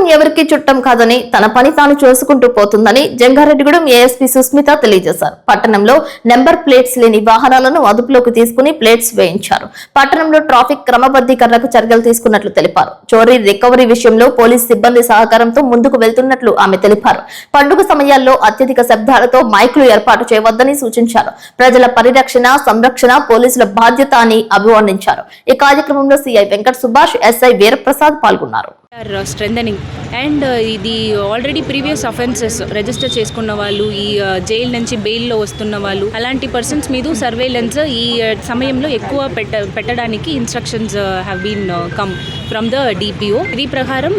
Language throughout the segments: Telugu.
ప్రభుత్వం ఎవరికి చుట్టం కాదని తన పని తాను చేసుకుంటూ పోతుందని జంగారెడ్డిగూడెం ఏఎస్పీ సుస్మిత తెలియజేశారు. పట్టణంలో నెంబర్ ప్లేట్స్ లేని వాహనాలను అదుపులోకి తీసుకుని ప్లేట్స్ వేయించారు. పట్టణంలో ట్రాఫిక్ క్రమబద్ధీకరణకు చర్యలు తీసుకున్నట్లు తెలిపారు. చోరీ రికవరీ విషయంలో పోలీస్ సిబ్బంది సహకారంతో ముందుకు వెళ్తున్నట్లు ఆమె తెలిపారు. పండుగ సమయాల్లో అత్యధిక శబ్దాలతో మైకులు ఏర్పాటు చేయవద్దని సూచించారు. ప్రజల పరిరక్షణ సంరక్షణ పోలీసుల బాధ్యత అని అభివర్ణించారు. ఈ కార్యక్రమంలో సిఐ వెంకట సుభాష్ ఎస్ఐ వీరప్రసాద్ పాల్గొన్నారు. Are uh, strengthening and uh, ఇది ఆల్రెడీ ప్రీవియస్ అఫెన్సెస్ రిజిస్టర్ చేసుకున్న వాళ్ళు ఈ uh, జైలు నుంచి బెయిల్లో వస్తున్న వాళ్ళు అలాంటి పర్సన్స్ మీద సర్వేలెన్స్ ఈ సమయంలో ఎక్కువ పెట్ట పెట్టడానికి instructions have been come from the DPO ఇది ప్రకారం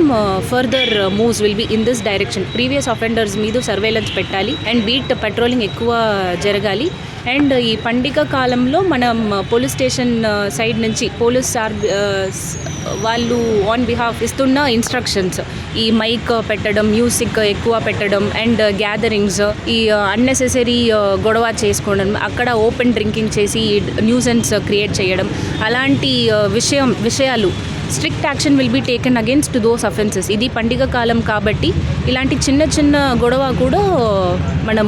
further moves will be in this direction previous offenders మీద సర్వేలెన్స్ పెట్టాలి. అండ్ బీట్ పెట్రోలింగ్ ఎక్కువ జరగాలి. అండ్ ఈ పండుగ కాలంలో మనం పోలీస్ స్టేషన్ సైడ్ నుంచి పోలీస్ ఆర్ వాళ్ళు ఆన్ బిహాఫ్ ఇస్తున్న ఇన్స్ట్రక్షన్స్. ఈ మైక్ పెట్టడం మ్యూజిక్ ఎక్కువ పెట్టడం అండ్ గ్యాదరింగ్స్ ఈ అన్నెసెసరీ గొడవ చేసుకోవడం అక్కడ ఓపెన్ డ్రింకింగ్ చేసి న్యూసెన్స్ క్రియేట్ చేయడం. అలాంటి విషయం విషయాలు strict action will be taken against those offences. ఇది పండిగ కాలం కాబట్టి ఇలాంటి చిన్న చిన్న గొడవ కూడా మనం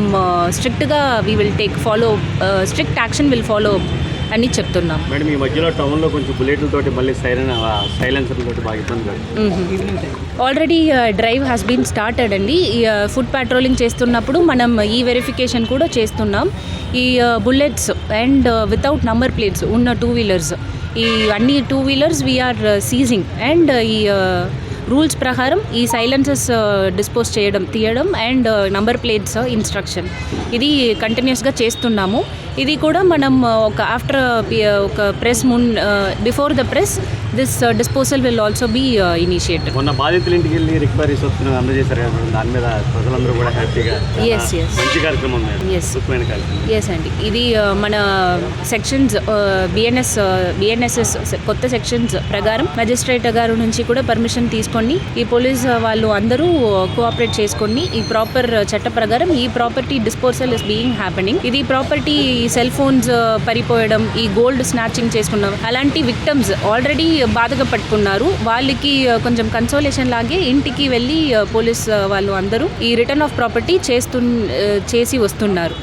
స్ట్రిక్ట్గా we will take follow strict action will follow అని చెప్తున్నాం. మేడం ఈ మధ్యలో టౌన్లో కొంచెం బుల్లెట్లతోటి మళ్ళీ సైరన్ సైలెన్సర్లతోటి బాగా ఇబ్బంది already drive has been started అండి. ఫుడ్ పెట్రోలింగ్ చేస్తున్నప్పుడు మనం ఈ వెరిఫికేషన్ కూడా చేస్తున్నాం. ఈ bullets and without number plates ఉన్న టూ వీలర్స్ ఈ అన్ని two wheelers we're seizing and ఈ uh, రూల్స్ ప్రకారం ఈ సైలెన్సెస్ డిస్పోజ్ uh, చేయడం తీయడం అండ్ నంబర్ ప్లేట్స్ ఇన్స్ట్రక్షన్ ఇది కంటిన్యూస్గా చేస్తున్నాము. ఇది కూడా మనం uh, ఒక ఆఫ్టర్ ఒక ప్రెస్ మున్ before the press this disposal will also be initiated మొన్న బాధితుల ఇంటికి వెళ్ళి రికవరీస్ వస్తున్న అందజేశారు కదా. దాని మీద ప్రజలందరూ కూడా హ్యాపీగా Yes, yes. మంచి కార్యక్రమం కార్యక్రమం. ఎస్ అండి ఇది uh, మన సెక్షన్స్ బిఎన్ఎస్ బిఎన్ఎస్ఎస్ కొత్త సెక్షన్స్ ప్రకారం మెజిస్ట్రేట్ గారు నుంచి కూడా పర్మిషన్ తీసుకొని ఈ పోలీస్ వాళ్ళు అందరూ కోఆపరేట్ చేసుకొని ఈ ప్రాపర్ చట్ట ప్రకారం ఈ property disposal is being happening ఇది ప్రాపర్టీ సెల్ ఫోన్స్ పరిపోయడం ఈ గోల్డ్ స్నాచింగ్ చేసుకున్నాం అలాంటి విక్టమ్స్ ఆల్రెడీ బాధగా పట్టుకున్నారు వాళ్ళకి కొంచెం కన్సోలేషన్ లాగే ఇంటికి వెళ్ళి పోలీస్ వాళ్ళు అందరూ ఈ రిటర్న్ ఆఫ్ ప్రాపర్టీ చేస్తు చేసి వస్తున్నారు.